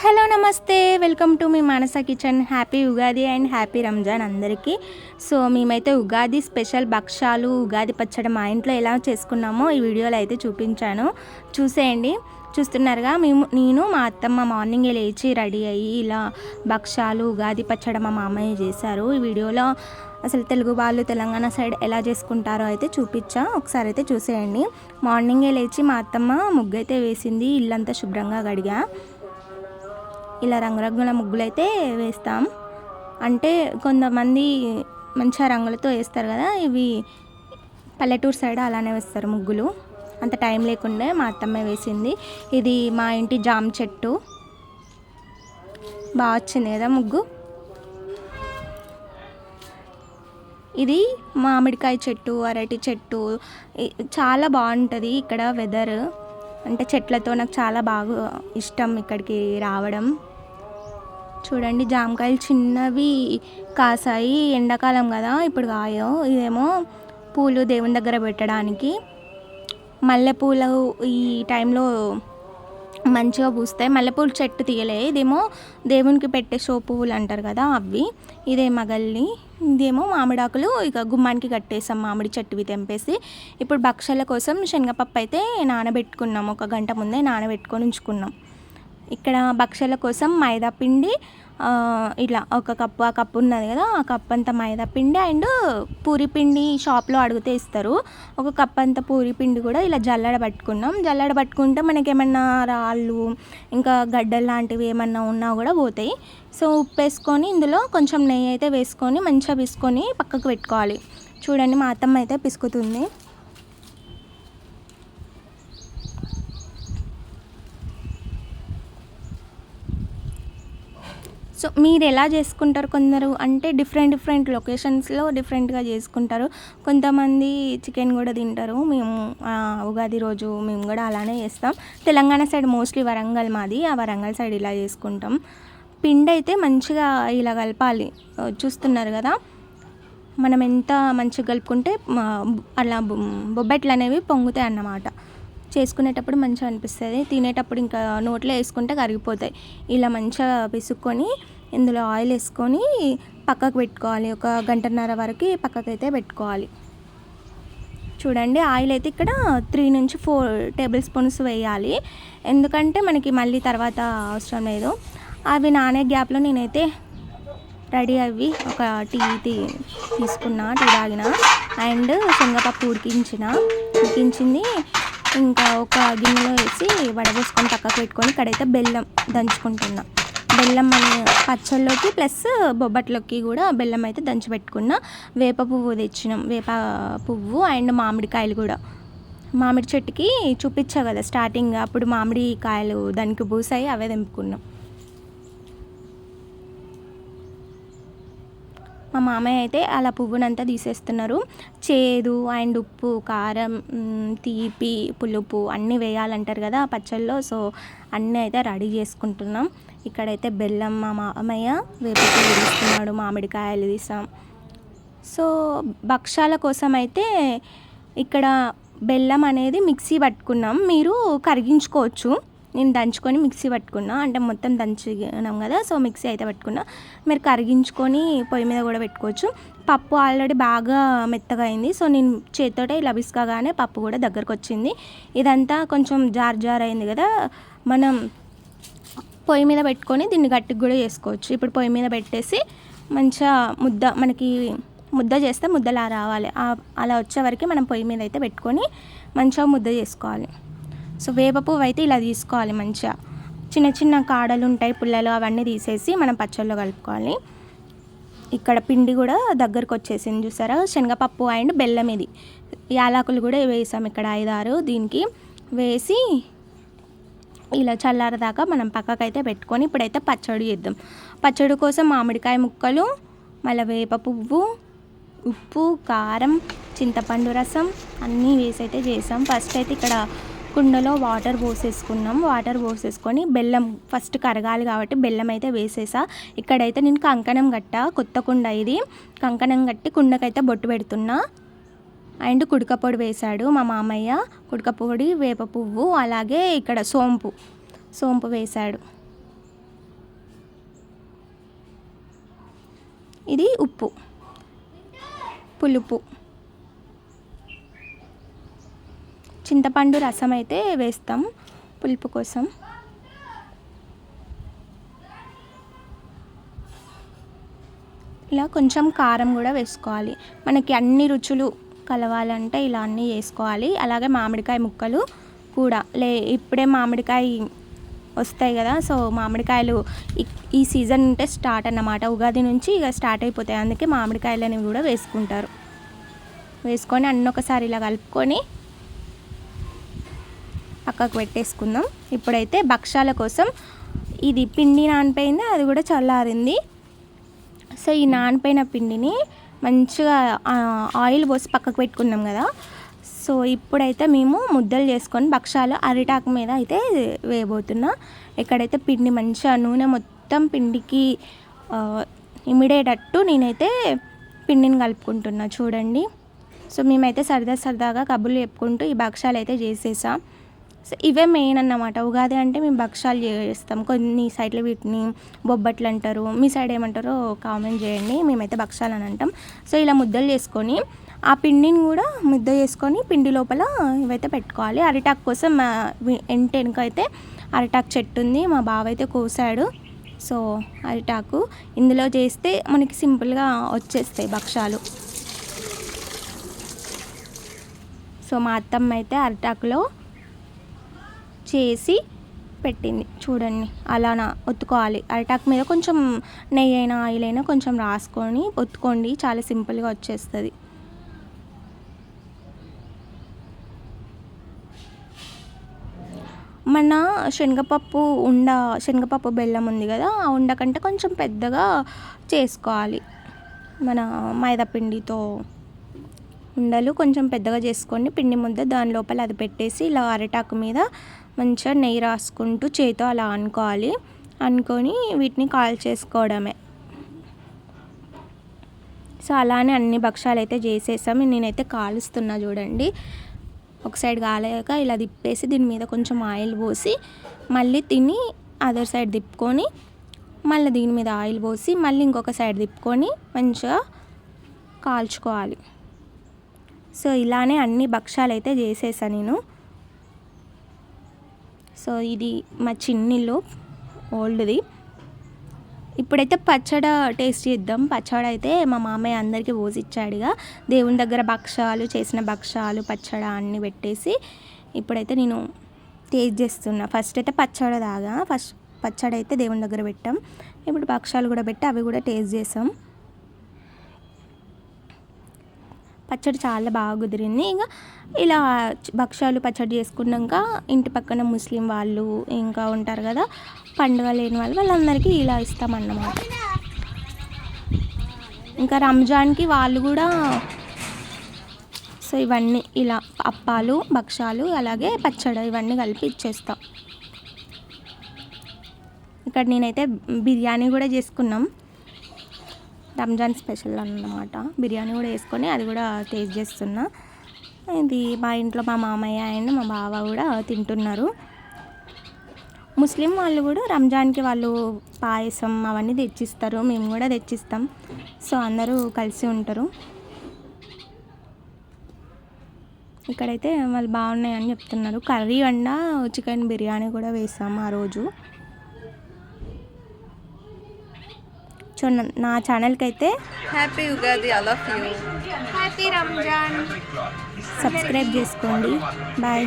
Hello నమస్తే welcome to me Manasa kitchen. Happy Ugadi and happy Ramzan అందరికీ. So మేమైతే Ugadi special భక్షాలు ఉగాది పచ్చడి మా ఇంట్లో ఎలా చేసుకున్నామో ఈ వీడియోలో అయితే చూపించాను. చూసేయండి. చూస్తున్నారుగా మేము నేను మా అత్తమ్మ మార్నింగే లేచి రెడీ అయ్యి ఇలా భక్షాలు ఉగాది పచ్చడి మా మామయ్య చేశారు. ఈ వీడియోలో అసలు తెలుగు వాళ్ళు తెలంగాణ సైడ్ ఎలా చేసుకుంటారో అయితే చూపించా. ఒకసారి అయితే చూసేయండి. మార్నింగే లేచి మా అత్తమ్మ ముగ్గు అయితే వేసింది ఇల్లంతా శుభ్రంగా కడిగా. ఇలా రంగురంగుల ముగ్గులైతే వేస్తాం. అంటే కొంతమంది మంచిగా రంగులతో వేస్తారు కదా ఇవి పల్లెటూరు సైడ్ అలానే వేస్తారు ముగ్గులు. అంత టైం లేకుండే మా అత్తమ్మ వేసింది. ఇది మా ఇంటి జామ చెట్టు. బాగా వచ్చింది కదా ముగ్గు. ఇది మామిడికాయ చెట్టు అరటి చెట్టు. చాలా బాగుంటుంది ఇక్కడ వెదర్ అంటే చెట్లతో నాకు చాలా బాగా ఇష్టం ఇక్కడికి రావడం. చూడండి జామకాయలు చిన్నవి కాసాయి. ఎండాకాలం కదా ఇప్పుడు కాయో. ఇదేమో పూలు దేవుని దగ్గర పెట్టడానికి. మల్లెపూలు ఈ టైంలో మంచిగా పూస్తాయి మల్లెపూలు చెట్టు తీయలే. ఇదేమో దేవునికి పెట్టే షో పువ్వులు అంటారు కదా అవి ఇదే మగల్ని. ఇదేమో మామిడాకులు. ఇక గుమ్మానికి కట్టేసాం మామిడి చెట్టువి తెంపేసి. ఇప్పుడు భక్షల కోసం శనగపప్పు అయితే నానబెట్టుకున్నాం. ఒక గంట ముందే నానబెట్టుకొని ఉంచుకున్నాం. ఇక్కడ భక్షల కోసం మైదా పిండి ఇట్లా ఒక కప్పు ఆ కప్పు ఉన్నది కదా ఆ కప్ అంత మైదా పిండి అండ్ పూరి పిండి షాప్లో అడిగితే ఇస్తారు. ఒక కప్ అంత పూరి పిండి కూడా ఇలా జల్లడ పట్టుకున్నాం. జల్లడ పట్టుకుంటే మనకి ఏమన్నా రాళ్ళు ఇంకా గడ్డలు లాంటివి ఏమన్నా ఉన్నా కూడా పోతాయి. సో ఉప్పు వేసుకొని ఇందులో కొంచెం నెయ్యి అయితే వేసుకొని మంచిగా పిసుకొని పక్కకు పెట్టుకోవాలి. చూడండి మా అత్తమ్మ అయితే పిసుకుతుంది. సో మీరు ఎలా చేసుకుంటారు కొందరు? అంటే డిఫరెంట్ డిఫరెంట్ లొకేషన్స్లో డిఫరెంట్గా చేసుకుంటారు. కొంతమంది చికెన్ కూడా తింటారు. మేము ఉగాది రోజు మేము కూడా అలానే చేస్తాం. తెలంగాణ సైడ్ మోస్ట్లీ వరంగల్ మాది. ఆ వరంగల్ సైడ్ ఇలా చేసుకుంటాం. పిండి అయితే మంచిగా ఇలా కలపాలి. చూస్తున్నారు కదా? మనం ఎంత మంచిగా కలుపుకుంటే అలా బొ- బొబ్బట్లు అనేవి పొంగుతాయి అన్నమాట. చేసుకునేటప్పుడు మంచిగా అనిపిస్తుంది. తినేటప్పుడు ఇంకా నోట్లో వేసుకుంటే కరిగిపోతాయి. ఇలా మంచిగా పిసుక్కొని ఇందులో ఆయిల్ వేసుకొని పక్కకు పెట్టుకోవాలి. ఒక గంటన్నర వరకు పక్కకు అయితే పెట్టుకోవాలి. చూడండి ఆయిల్ అయితే ఇక్కడ త్రీ నుంచి ఫోర్ టేబుల్ స్పూన్స్ వేయాలి. ఎందుకంటే మనకి మళ్ళీ తర్వాత అవసరం లేదు. అవి నానే గ్యాప్లో నేనైతే రెడీ అవి ఒక టీ తీ తీసుకున్నా టీ తాగిన. అండ్ శనగపప్పు ఉడికించిన. ఉడికించింది ఇంకా ఒక గిన్నెలో వేసి వడబోసుకొని పక్కకు పెట్టుకొని ఇక్కడైతే బెల్లం దంచుకుంటున్నా. బెల్లం అనే పచ్చళ్ళలోకి ప్లస్ బొబ్బట్లోకి కూడా బెల్లం అయితే దంచి పెట్టుకున్న. వేప పువ్వు తెచ్చినాం. వేప పువ్వు అండ్ మామిడికాయలు కూడా. మామిడి చెట్టుకి చూపించా కదా స్టార్టింగ్ అప్పుడు మామిడి కాయలు దానికి పూసాయి అవే తెంపుకున్నాం. మా మామయ్య అయితే అలా పువ్వునంతా తీసేస్తున్నారు. చేదు అండ్ ఉప్పు కారం తీపి పులుపు అన్నీ వేయాలంటారు కదా ఆ పచ్చళ్ళలో సో అన్నీ అయితే రెడీ చేసుకుంటున్నాం. ఇక్కడైతే బెల్లం మా మామయ్య వేపకి తీస్తున్నాడు మామిడికాయలు తీసాం. సో భక్షాల కోసం అయితే ఇక్కడ బెల్లం అనేది మిక్సీ పట్టుకున్నాం. మీరు కరిగించుకోవచ్చు. నేను దంచుకొని మిక్సీ పట్టుకున్నా. అంటే మొత్తం దంచినాం కదా సో మిక్సీ అయితే పట్టుకున్నా. మీరు కరిగించుకొని పొయ్యి మీద కూడా పెట్టుకోవచ్చు. పప్పు ఆల్రెడీ బాగా మెత్తగా అయింది. సో నేను చేతితోటే ఇలా విసుకగానే పప్పు కూడా దగ్గరకు వచ్చింది. ఇదంతా కొంచెం జార్ జార్ అయింది కదా మనం పొయ్యి మీద పెట్టుకొని దీన్ని గట్టికి కూడా చేసుకోవచ్చు. ఇప్పుడు పొయ్యి మీద పెట్టేసి మంచిగా ముద్ద మనకి ముద్ద చేస్తే ముద్దలా రావాలి. అలా వచ్చే వరకు మనం పొయ్యి మీద అయితే పెట్టుకొని మంచిగా ముద్ద చేసుకోవాలి. సో వేప పువ్వు అయితే ఇలా తీసుకోవాలి మంచిగా. చిన్న చిన్న కాడలు ఉంటాయి పుల్లలు అవన్నీ తీసేసి మనం పచ్చళ్ళు కలుపుకోవాలి. ఇక్కడ పిండి కూడా దగ్గరకు వచ్చేసింది చూసారా? శనగపప్పు అండ్ బెల్లం ఇది. యాలకులు కూడా వేసాం ఇక్కడ ఐదారు. దీనికి వేసి ఇలా చల్లారదాకా మనం పక్కకైతే పెట్టుకొని ఇప్పుడైతే పచ్చడి చేద్దాం. పచ్చడి కోసం మామిడికాయ ముక్కలు మళ్ళీ వేప పువ్వు ఉప్పు కారం చింతపండు రసం అన్నీ వేసి అయితే చేసాం. ఫస్ట్ అయితే ఇక్కడ కుండలో వాటర్ పోసేసుకున్నాం. వాటర్ పోసేసుకొని బెల్లం ఫస్ట్ కరగాలి కాబట్టి బెల్లం అయితే వేసేసా. ఇక్కడైతే నేను కంకణం గట్ట కొత్త కుండ ఇది. కంకణం కట్టి కుండకైతే బొట్టు పెడుతున్నా. అండ్ కుడకపొడి వేశాడు మా మామయ్య. కుడుకపొడి వేప పువ్వు అలాగే ఇక్కడ సోంపు. సోంపు వేశాడు. ఇది ఉప్పు. పులుపు. చింతపండు రసం అయితే వేస్తాం పులుపు కోసం. ఇలా కొంచెం కారం కూడా వేసుకోవాలి. మనకి అన్ని రుచులు కలవాలంటే ఇలా అన్నీ వేసుకోవాలి. అలాగే మామిడికాయ ముక్కలు కూడా. లే ఇప్పుడే మామిడికాయ వస్తాయి కదా సో మామిడికాయలు ఈ- ఈ సీజన్ ఉంటే స్టార్ట్ అన్నమాట. ఉగాది నుంచి ఇక స్టార్ట్ అయిపోతాయి. అందుకే మామిడికాయలు అనేవి కూడా వేసుకుంటారు. వేసుకొని అన్నీ ఒకసారి ఇలా కలుపుకొని పక్కకు పెట్టేసుకుందాం. ఇప్పుడైతే భక్షాల కోసం ఇది పిండి నానిపోయింది అది కూడా చల్లారింది. సో ఈ నానిపోయిన పిండిని మంచిగా ఆయిల్ పోసి పక్కకు పెట్టుకున్నాం కదా. సో ఇప్పుడైతే మేము ముద్దలు చేసుకొని భక్షాలు అరిటాకు మీద అయితే వేయబోతున్నా. ఎక్కడైతే పిండి మంచిగా నూనె మొత్తం పిండికి ఇమిడేటట్టు నేనైతే పిండిని కలుపుకుంటున్నా. చూడండి. సో మేమైతే సరదా సరదాగా కబుర్లు చెప్పుకుంటూ ఈ భక్షాలు అయితే చేసేసాం. సో ఇవే మెయిన్ అన్నమాట. ఉగాది అంటే మేము భక్షాలు చేస్తాం. కొన్ని సైడ్లో వీటిని బొబ్బట్లు అంటారు. మీ సైడ్ ఏమంటారో కామెంట్ చేయండి. మేమైతే భక్షాలు అని అంటాం. సో ఇలా ముద్దలు చేసుకొని ఆ పిండిని కూడా ముద్ద చేసుకొని పిండి లోపల ఇవైతే పెట్టుకోవాలి. అరిటాకు కోసం మా ఇంటి వెనుక అయితే అరిటాకు చెట్టు ఉంది. మా బావ అయితే కోసాడు. సో అరిటాకు ఇందులో చేస్తే మనకి సింపుల్గా వచ్చేస్తాయి భక్షాలు. సో మా అత్తమ్మ అయితే అరిటాకులో చేసి పెట్టింది. చూడండి అలానా ఒత్తుకోవాలి. అరిటాకు మీద కొంచెం నెయ్యి అయినా ఆయిల్ అయినా కొంచెం రాసుకొని ఒత్తుకోండి. చాలా సింపుల్గా వచ్చేస్తుంది. మన శనగపప్పు ఉండ శనగపప్పు బెల్లం ఉంది కదా ఆ ఉండ కంటే కొంచెం పెద్దగా చేసుకోవాలి. మన మైదాపిండితో ఉండలు కొంచెం పెద్దగా చేసుకోండి. పిండి ముద్ద దాని లోపల అది పెట్టేసి ఇలా అరిటాకు మీద మంచిగా నెయ్యి రాసుకుంటూ చేతితో అలా అనుకోవాలి. అనుకొని వీటిని కాల్ చేసుకోవడమే. సో అలానే అన్ని భక్షాలు అయితే చేసేసాము నేనైతే కాలుస్తున్నా చూడండి. ఒక సైడ్ కాలేక ఇలా తిప్పేసి దీని మీద కొంచెం ఆయిల్ పోసి మళ్ళీ తిని అదర్ సైడ్ తిప్పుకొని మళ్ళీ దీని మీద ఆయిల్ పోసి మళ్ళీ ఇంకొక సైడ్ తిప్పుకొని మంచిగా కాల్చుకోవాలి. సో ఇలానే అన్ని భక్షాలు అయితే చేసేసాను నేను. సో ఇది మా చిన్నిల్లు ఓల్డ్ది. ఇప్పుడైతే పచ్చడ టేస్ట్ చేద్దాం. పచ్చడ అయితే మా మామయ్య అందరికీ పోసి ఇచ్చాడుగా దేవుని దగ్గర భక్షాలు చేసిన భక్షాలు పచ్చడ అన్నీ పెట్టేసి ఇప్పుడైతే నేను టేస్ట్ చేస్తున్నా. ఫస్ట్ అయితే పచ్చడ తాగా ఫస్ట్ పచ్చడి అయితే దేవుని దగ్గర పెట్టాం. ఇప్పుడు భక్షాలు కూడా పెట్టి అవి కూడా టేస్ట్ చేసాం. పచ్చడి చాలా బాగా కుదిరింది. ఇంకా ఇలా భక్ష్యాలు పచ్చడి చేసుకున్నాక ఇంటి పక్కన ముస్లిం వాళ్ళు ఇంకా ఉంటారు కదా పండుగ లేని వాళ్ళు వాళ్ళందరికీ ఇలా ఇస్తామన్నమాట. ఇంకా రంజాన్కి వాళ్ళు కూడా సో ఇవన్నీ ఇలా అప్పాలు భక్షాలు అలాగే పచ్చడి ఇవన్నీ కలిపి ఇచ్చేస్తాం. ఇక్కడ నేనైతే బిర్యానీ కూడా చేసుకున్నాం. రంజాన్ స్పెషల్ అన్నమాట. బిర్యానీ కూడా వేసుకొని అది కూడా టేస్ట్ చేస్తున్నా. ఇది మా ఇంట్లో మా మామయ్య అండ్ మా బావ కూడా తింటున్నారు. ముస్లిం వాళ్ళు కూడా రంజాన్కి వాళ్ళు పాయసం అవన్నీ తెచ్చిస్తారు. మేము కూడా తెచ్చిస్తాం. సో అందరూ కలిసి ఉంటారు. ఇక్కడైతే వాళ్ళు బాగున్నాయని చెప్తున్నారు. కర్రీ వండ చికెన్ బిర్యానీ కూడా వేసాము ఆ రోజు. సో నా- ఛానల్కి అయితే happy Ugadi happy Ramzan subscribe చేసుకోండి. బాయ్